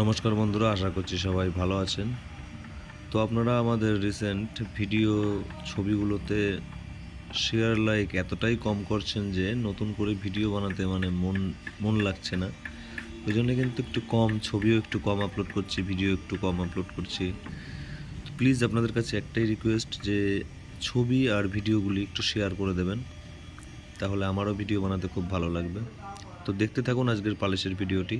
নমস্কার বন্ধুরা, আশা করছি সবাই ভালো আছেন। তো আপনারা আমাদের রিসেন্ট ভিডিও ছবিগুলোতে শেয়ার লাইক এতটাই কম করছেন যে নতুন করে ভিডিও বানাতে মানে মন মন লাগছে না। ওই জন্য কিন্তু একটু কম ছবিও একটু কম আপলোড করছি ভিডিও একটু কম আপলোড করছি। তো প্লিজ আপনাদের কাছে একটাই রিকোয়েস্ট যে ছবি আর ভিডিওগুলি একটু শেয়ার করে দেবেন, তাহলে আমারও ভিডিও বানাতে খুব ভালো লাগবে। তো দেখতে থাকুন আজকের পালিশের ভিডিওটি